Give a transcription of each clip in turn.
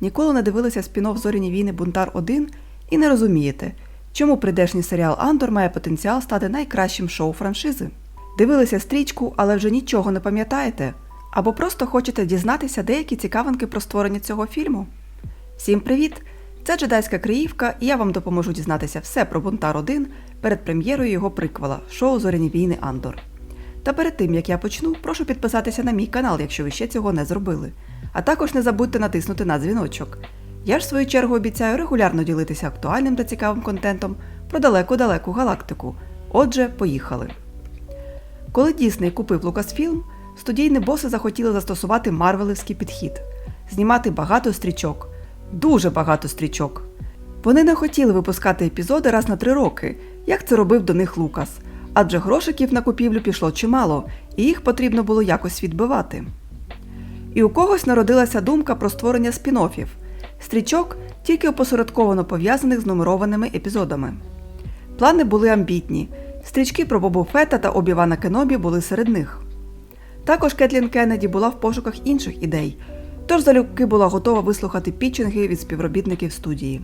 Ніколи не дивилися спін-офф Зоряні війни Бунтар 1 і не розумієте, чому прийдешній серіал Андор має потенціал стати найкращим шоу франшизи. Дивилися стрічку, але вже нічого не пам'ятаєте. Або просто хочете дізнатися деякі цікавинки про створення цього фільму. Всім привіт! Це джедайська Криївка, і я вам допоможу дізнатися все про Бунтар 1 перед прем'єрою його приквела шоу Зоряні війни Андор. Та перед тим як я почну, прошу підписатися на мій канал, якщо ви ще цього не зробили. А також не забудьте натиснути на дзвіночок. Я ж в свою чергу обіцяю регулярно ділитися актуальним та цікавим контентом про далеку-далеку галактику. Отже, поїхали. Коли Дісней купив Лукасфілм, студійні боси захотіли застосувати марвелівський підхід, знімати багато стрічок, дуже багато стрічок. Вони не хотіли випускати епізоди раз на три роки, як це робив до них Лукас, адже грошиків на купівлю пішло чимало, і їх потрібно було якось відбивати. І у когось народилася думка про створення спін-оффів – стрічок, тільки опосередковано пов'язаних з нумерованими епізодами. Плани були амбітні. Стрічки про Бобу Фета та Обівана Кенобі були серед них. Також Кетлін Кеннеді була в пошуках інших ідей, тож залюбки була готова вислухати пітчинги від співробітників студії.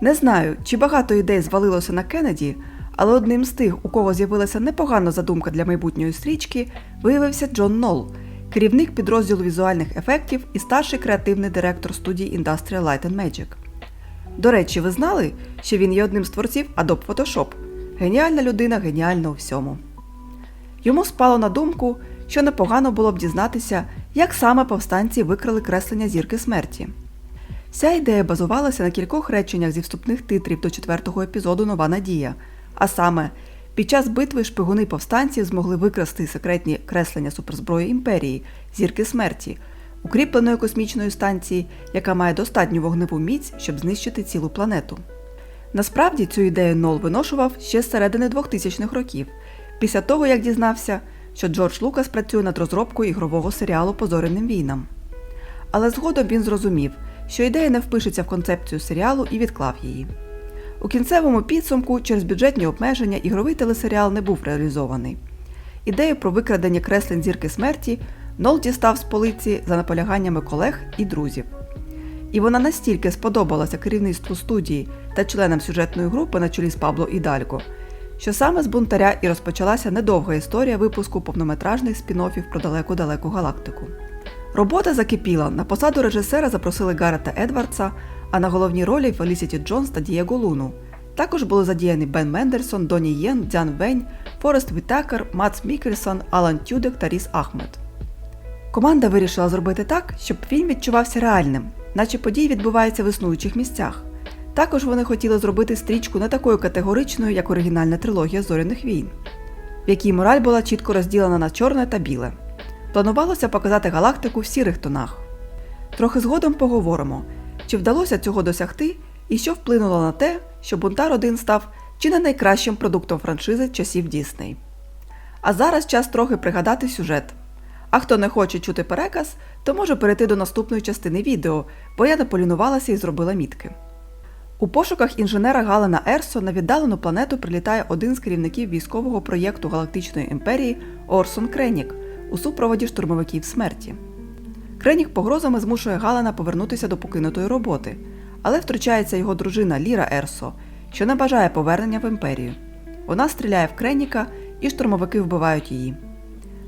Не знаю, чи багато ідей звалилося на Кеннеді, але одним з тих, у кого з'явилася непогана задумка для майбутньої стрічки, виявився Джон Нолл, керівник підрозділу візуальних ефектів і старший креативний директор студії Industrial Light and Magic. До речі, ви знали, що він є одним з творців Adobe Photoshop? Геніальна людина, геніальна у всьому. Йому спало на думку, що непогано було б дізнатися, як саме повстанці викрали креслення зірки смерті. Вся ідея базувалася на кількох реченнях зі вступних титрів до четвертого епізоду Нова Надія. А саме, під час битви шпигуни повстанців змогли викрасти секретні креслення суперзброї імперії зірки смерті, укріпленої космічної станції, яка має достатню вогневу міць, щоб знищити цілу планету. Насправді цю ідею Нол виношував ще з середини 2000-х років, після того як дізнався, що Джордж Лукас працює над розробкою ігрового серіалу по зоряним війнам. Але згодом він зрозумів, що ідея не впишеться в концепцію серіалу і відклав її. У кінцевому підсумку, через бюджетні обмеження, ігровий телесеріал не був реалізований. Ідею про викрадення креслень зірки смерті Нол дістав з полиці за наполяганнями колег і друзів. І вона настільки сподобалася керівництву студії та членам сюжетної групи на чолі з Пабло Ідальго, що саме з бунтаря і розпочалася недовга історія випуску повнометражних спін-оффів про далеку-далеку галактику. Робота закипіла. На посаду режисера запросили Гарета Едвардса, а на головній ролі Фелісіті Джонс та Дієго Луну. Також були задіяні Бен Мендерсон, Доні Єн, Дзян Вень, Форест Вітакер, Мац Мікельсон, Алан Тюдек та Ріс Ахмед. Команда вирішила зробити так, щоб фільм відчувався реальним, наче події відбуваються в існуючих місцях. Також вони хотіли зробити стрічку не такою категоричною, як оригінальна трилогія Зоряних війн, в якій мораль була чітко розділена на чорне та біле. Планувалося показати галактику в сірих тонах. Трохи згодом поговоримо, чи вдалося цього досягти і що вплинуло на те, що Бунтар 1 став чи не найкращим продуктом франшизи часів Дісней. А зараз час трохи пригадати сюжет. А хто не хоче чути переказ, то може перейти до наступної частини відео, бо я не полінувалася і зробила мітки. У пошуках інженера Галена Ерсо на віддалену планету прилітає один з керівників військового проєкту Галактичної імперії Орсон Кренік у супроводі штурмовиків смерті. Кренік погрозами змушує Галена повернутися до покинутої роботи, але втручається його дружина Ліра Ерсо, що не бажає повернення в імперію. Вона стріляє в Креніка, і штурмовики вбивають її.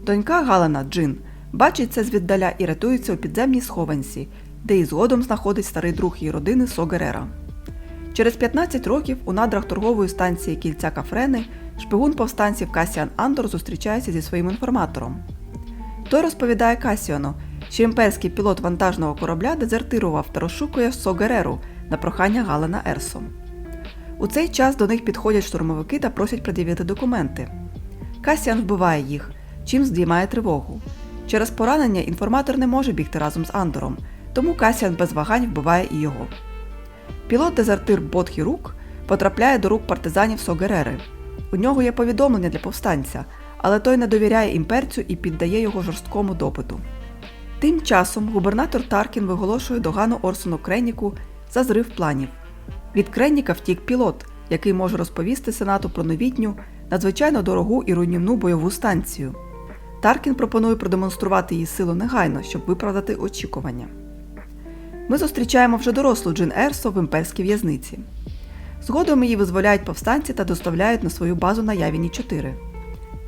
Донька Галена Джин бачить це звіддаля і рятується у підземній схованці, де і згодом знаходить старий друг її родини Согерера. Через 15 років у надрах торгової станції кільця Кафрени шпигун повстанців Касіан Андор зустрічається зі своїм інформатором. Той розповідає Касіану, що імперський пілот вантажного корабля дезертирував та розшукує Согереру на прохання Галена Ерсо. У цей час до них підходять штурмовики та просять пред'явити документи. Касіан вбиває їх, чим здіймає тривогу. Через поранення інформатор не може бігти разом з Андором, тому Касіан без вагань вбиває і його. Пілот-дезертир Ботхірук потрапляє до рук партизанів Согерери. У нього є повідомлення для повстанця, але той не довіряє імперцю і піддає його жорсткому допиту. Тим часом губернатор Таркін виголошує догану Орсону Креніку за зрив планів. Від Креніка втік пілот, який може розповісти Сенату про новітню, надзвичайно дорогу і руйнівну бойову станцію. Таркін пропонує продемонструвати її силу негайно, щоб виправдати очікування. Ми зустрічаємо вже дорослу Джин Ерсо в імперській в'язниці. Згодом її визволяють повстанці та доставляють на свою базу на Явіні 4.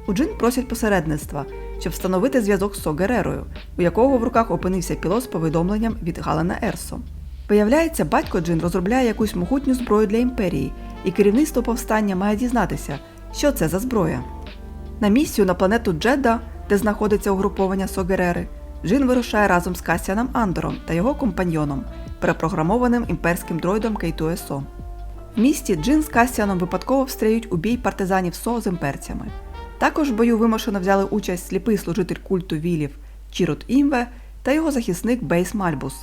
У Джин просять посередництва, щоб встановити зв'язок з Согерерою, у якого в руках опинився пілот з повідомленням від Галена Ерсо. Виявляється, батько Джин розробляє якусь могутню зброю для імперії, і керівництво повстання має дізнатися, що це за зброя. На місію на планету Джедда, де знаходиться угруповання Согерери, Джин вирушає разом з Касіаном Андором та його компаньйоном, перепрограмованим імперським дроїдом Кейтуесо. В місті Джин з Касіаном випадково встряють у бій партизанів СО з імперцями. Також в бою вимушено взяли участь сліпий служитель культу Вілів Чірут Імве та його захисник Бейс Мальбус.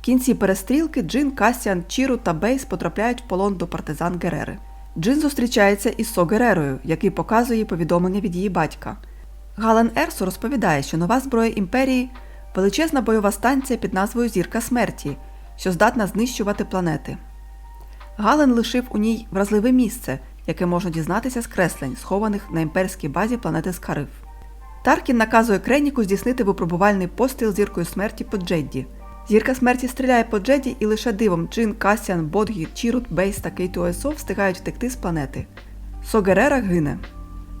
В кінці перестрілки Джин, Касіан, Чірут та Бейс потрапляють в полон до партизан Герери. Джин зустрічається із Со Герерою, який показує повідомлення від її батька. Гален Ерсо розповідає, що нова зброя імперії величезна бойова станція під назвою Зірка смерті, що здатна знищувати планети. Гален лишив у ній вразливе місце, яке можна дізнатися з креслень, схованих на імперській базі планети Скариф. Таркін наказує Креніку здійснити випробувальний постріл зіркою смерті по Джедді. Зірка смерті стріляє по Джеді і лише дивом Джин, Касіан, Бодгі, Чірут, Бейс та Кейту Есо встигають втекти з планети. Согерера гине.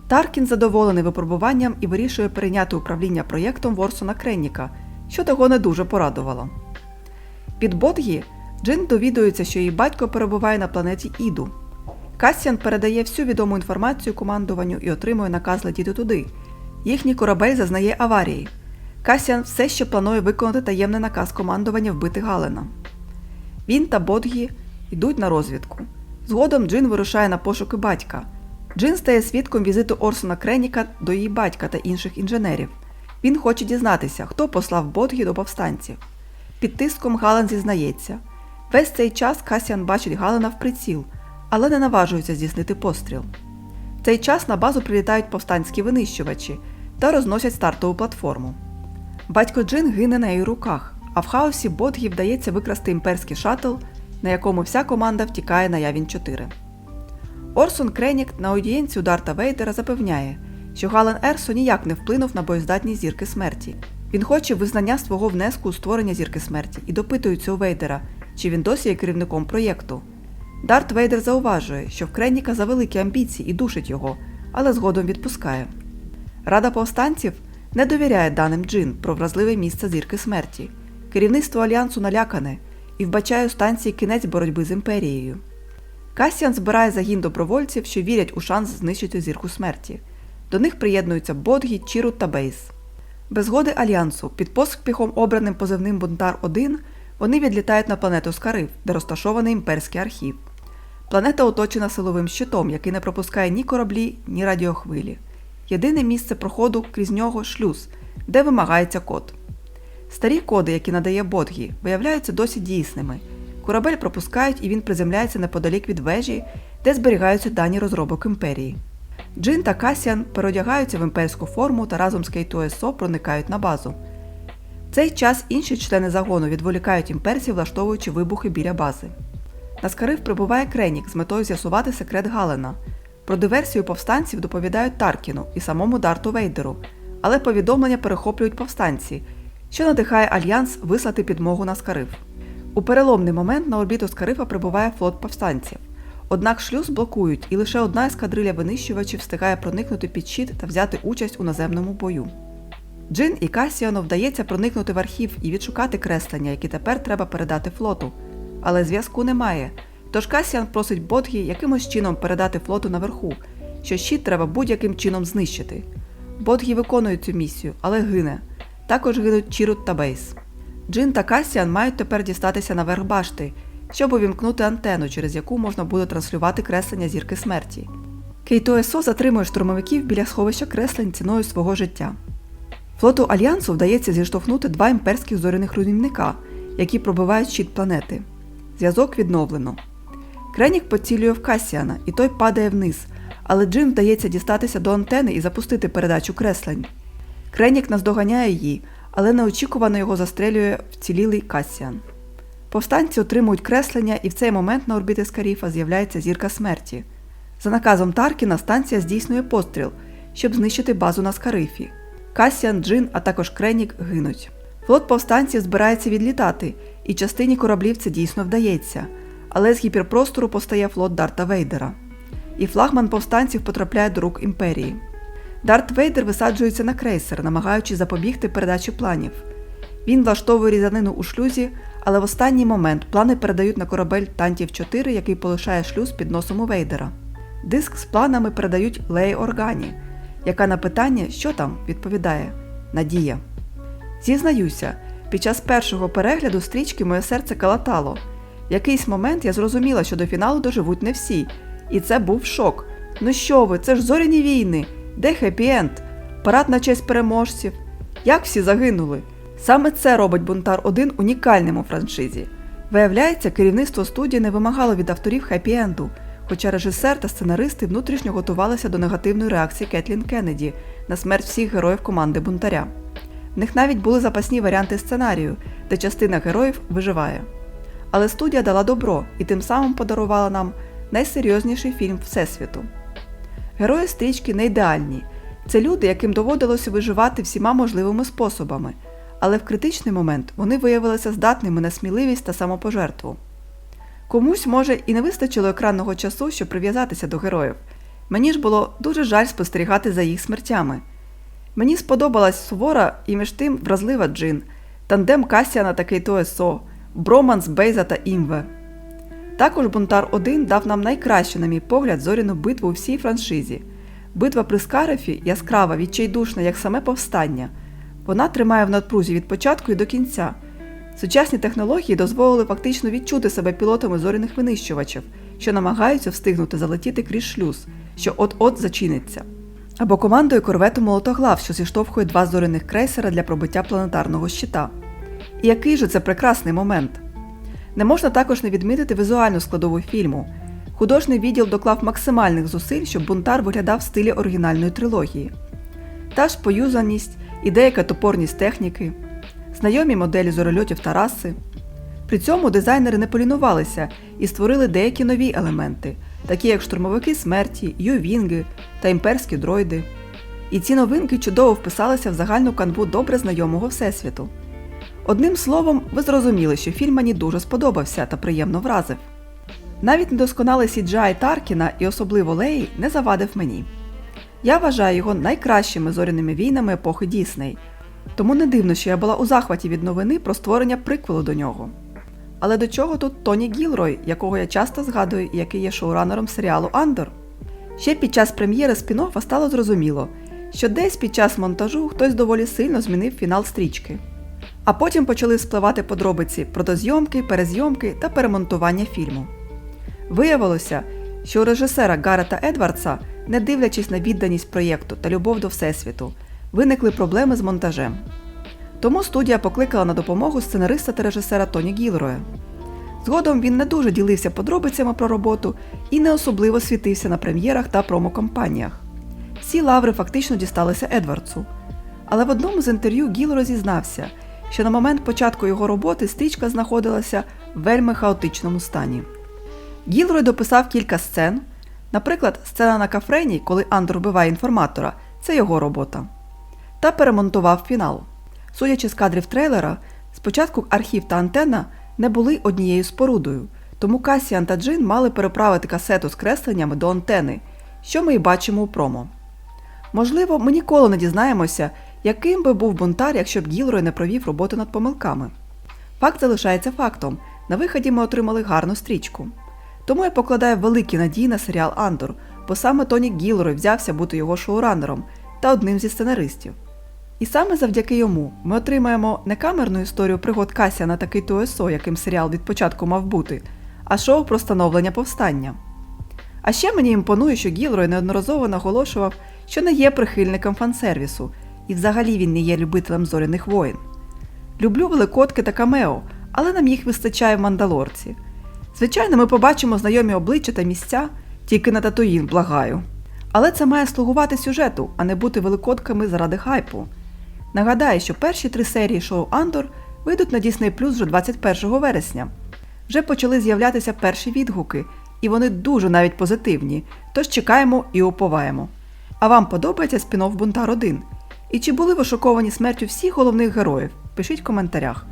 Таркін задоволений випробуванням і вирішує перейняти управління проєктом Ворсона Кренніка, що того не дуже порадувало. Від Бодгі Джин довідується, що її батько перебуває на планеті Іду. Касіан передає всю відому інформацію командуванню і отримує наказ летіти туди. Їхній корабель зазнає аварії. Касіан все ще планує виконати таємний наказ командування вбити Галена. Він та Бодгі йдуть на розвідку. Згодом Джин вирушає на пошуки батька. Джин стає свідком візиту Орсона Креніка до її батька та інших інженерів. Він хоче дізнатися, хто послав Бодгі до повстанців. Під тиском Гален зізнається. Весь цей час Касіан бачить Галена в приціл, але не наважується здійснити постріл. В цей час на базу прилітають повстанські винищувачі та розносять стартову платформу. Батько Джин гине на її руках, а в хаосі Бодгі вдається викрасти імперський шаттл, на якому вся команда втікає на Явін 4. Орсон Кренік на аудієнцію Дарта Вейдера запевняє, що Гален Ерсо ніяк не вплинув на боєздатність зірки смерті. Він хоче визнання свого внеску у створення зірки смерті і допитується у Вейдера, чи він досі є керівником проєкту. Дарт Вейдер зауважує, що в Креніка завеликі амбіції і душить його, але згодом відпускає. Рада повстанців не довіряє даним Джин про вразливе місце зірки смерті. Керівництво альянсу налякане і вбачає у станції кінець боротьби з імперією. Касіан збирає загін добровольців, що вірять у шанс знищити зірку смерті. До них приєднуються Бодгі, Чірут та Бейс. Без згоди альянсу, під поспіхом обраним позивним Бунтар 1 вони відлітають на планету Скарив, де розташований імперський архів. Планета оточена силовим щитом, який не пропускає ні кораблі, ні радіохвилі. Єдине місце проходу крізь нього шлюз, де вимагається код. Старі коди, які надає Бодгі, виявляються досі дійсними. Корабель пропускають і він приземляється неподалік від вежі, де зберігаються дані розробок імперії. Джин та Касіан переодягаються в імперську форму та разом з Кейто СО проникають на базу. В цей час інші члени загону відволікають імперців, влаштовуючи вибухи біля бази. На Скарив прибуває Кренік з метою з'ясувати секрет Галена. Про диверсію повстанців доповідають Таркіну і самому Дарту Вейдеру, але повідомлення перехоплюють повстанці, що надихає альянс вислати підмогу на Скарив. У переломний момент на орбіту Скарифа прибуває флот повстанців. Однак шлюз блокують, і лише одна ескадриля винищувачів встигає проникнути під щит та взяти участь у наземному бою. Джин і Касіану вдається проникнути в архів і відшукати креслення, які тепер треба передати флоту. Але зв'язку немає. Тож Касіан просить Бодгі якимось чином передати флоту наверху, що щит треба будь-яким чином знищити. Бодгі виконує цю місію, але гине. Також гинуть Чірут та Бейс. Джин та Касіан мають тепер дістатися наверх башти, щоб увімкнути антенну, через яку можна буде транслювати креслення зірки смерті. Кейто Есо затримує штурмовиків біля сховища креслень ціною свого життя. Флоту Альянсу вдається зіштовхнути два імперських зоряних руйнівника, які пробивають щит планети. Зв'язок відновлено. Кренік поцілює в Касіана, і той падає вниз, але Джим вдається дістатися до антени і запустити передачу креслень. Кренік наздоганяє її, але неочікувано його застрелює вцілілий Касіан. Повстанці отримують креслення, і в цей момент на орбіти Скаріфа з'являється зірка смерті. За наказом Таркіна станція здійснює постріл, щоб знищити базу на Скарифі. Касіан, Джин, а також Кренік гинуть. Флот повстанців збирається відлітати, і частині кораблів це дійсно вдається, але з гіперпростору постає флот Дарта Вейдера. І флагман повстанців потрапляє до рук імперії. Дарт Вейдер висаджується на крейсер, намагаючись запобігти передачі планів. Він влаштовує різанину у шлюзі, але в останній момент плани передають на корабель Тантів 4, який полишає шлюз під носом у Вейдера. Диск з планами передають Леї Органі, яка на питання, що там, відповідає Надія. Зізнаюся, під час першого перегляду стрічки моє серце калатало. В якийсь момент я зрозуміла, що до фіналу доживуть не всі, і це був шок. Ну що ви, це ж зоряні війни, де хеппі-енд? Парад на честь переможців. Як всі загинули? Саме це робить Бунтар 1 унікальним у франшизі. Виявляється, керівництво студії не вимагало від авторів хеппі-енду, хоча режисер та сценаристи внутрішньо готувалися до негативної реакції Кетлін Кеннеді на смерть всіх героїв команди бунтаря. В них навіть були запасні варіанти сценарію, де частина героїв виживає. Але студія дала добро і тим самим подарувала нам найсерйозніший фільм Всесвіту. Герої стрічки не ідеальні. Це люди, яким доводилося виживати всіма можливими способами, але в критичний момент вони виявилися здатними на сміливість та самопожертву. Комусь, може, і не вистачило екранного часу, щоб прив'язатися до героїв. Мені ж було дуже жаль спостерігати за їх смертями. Мені сподобалась сувора і між тим вразлива Джин, тандем Касіана та Кейто Есо, Броманс Бейза та Імве. Також Бунтар 1 дав нам найкращу, на мій погляд, зоряну битву у всій франшизі. Битва при Скарефі яскрава, відчайдушна, як саме повстання. Вона тримає в надпрузі від початку і до кінця. Сучасні технології дозволили фактично відчути себе пілотами зоряних винищувачів, що намагаються встигнути залетіти крізь шлюз, що от-от зачиниться. Або командою корвету Молотоглав, що зіштовхує два зоряних крейсера для пробиття планетарного щита. І який же це прекрасний момент! Не можна також не відмітити візуальну складову фільму. Художній відділ доклав максимальних зусиль, щоб бунтар виглядав в стилі оригінальної трилогії. Та ж поюзаність і деяка топорність техніки, знайомі моделі зорольотів та раси. При цьому дизайнери не полінувалися і створили деякі нові елементи, такі як штурмовики смерті, ювінги та імперські дроїди. І ці новинки чудово вписалися в загальну канву добре знайомого всесвіту. Одним словом, ви зрозуміли, що фільм мені дуже сподобався та приємно вразив. Навіть недосконалий CGI Таркіна і особливо Леї не завадив мені. Я вважаю його найкращими зоряними війнами епохи Дісней, тому не дивно, що я була у захваті від новини про створення приквелу до нього. Але до чого тут Тоні Гілрой, якого я часто згадую який є шоуранером серіалу Андер? Ще під час прем'єри спін-оффа стало зрозуміло, що десь під час монтажу хтось доволі сильно змінив фінал стрічки. А потім почали спливати подробиці про дозйомки, перезйомки та перемонтування фільму. Виявилося, що у режисера Гарета Едвардса, не дивлячись на відданість проєкту та любов до Всесвіту, виникли проблеми з монтажем. Тому студія покликала на допомогу сценариста та режисера Тоні Гілроя. Згодом він не дуже ділився подробицями про роботу і не особливо світився на прем'єрах та промокампаніях. Всі лаври фактично дісталися Едвардсу. Але в одному з інтерв'ю Гілро зізнався, що на момент початку його роботи стрічка знаходилася в вельми хаотичному стані. Гілрой дописав кілька сцен. Наприклад, сцена на кафрені, коли Андор вбиває інформатора, це його робота. Та перемонтував фінал. Судячи з кадрів трейлера, спочатку архів та антенна не були однією спорудою, тому Касіан та Джин мали переправити касету з кресленнями до антени, що ми і бачимо у промо. Можливо, ми ніколи не дізнаємося, яким би був бунтар, якщо б Гілрой не провів роботу над помилками. Факт залишається фактом: на виході ми отримали гарну стрічку. Тому я покладаю великі надії на серіал Андор, бо саме Тоні Гілрой взявся бути його шоуранером та одним зі сценаристів. І саме завдяки йому ми отримаємо не камерну історію пригод Касіана та Кейту Есо, яким серіал від початку мав бути, а шоу про становлення повстання. А ще мені імпонує, що Гілрой неодноразово наголошував, що не є прихильником фансервісу, і взагалі він не є любителем зоряних воїн. Люблю великодки та камео, але нам їх вистачає в мандалорці. Звичайно, ми побачимо знайомі обличчя та місця, тільки на Татуїн, благаю. Але це має слугувати сюжету, а не бути великодками заради хайпу. Нагадаю, що перші три серії шоу Андор вийдуть на Disney Plus вже 21 вересня. Вже почали з'являтися перші відгуки, і вони дуже навіть позитивні, тож чекаємо і уповаємо. А вам подобається спін-офф Бунтар 1? І чи були ви шоковані смертю всіх головних героїв? Пишіть в коментарях.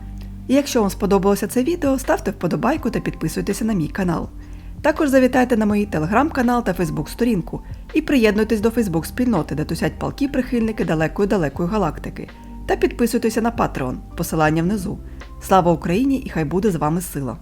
І якщо вам сподобалося це відео, ставте вподобайку та підписуйтеся на мій канал. Також завітайте на мій телеграм-канал та фейсбук-сторінку і приєднуйтесь до Фейсбук-спільноти, де тусять палки прихильники далекої-далекої галактики. Та підписуйтеся на Patreon, посилання внизу. Слава Україні і хай буде з вами сила!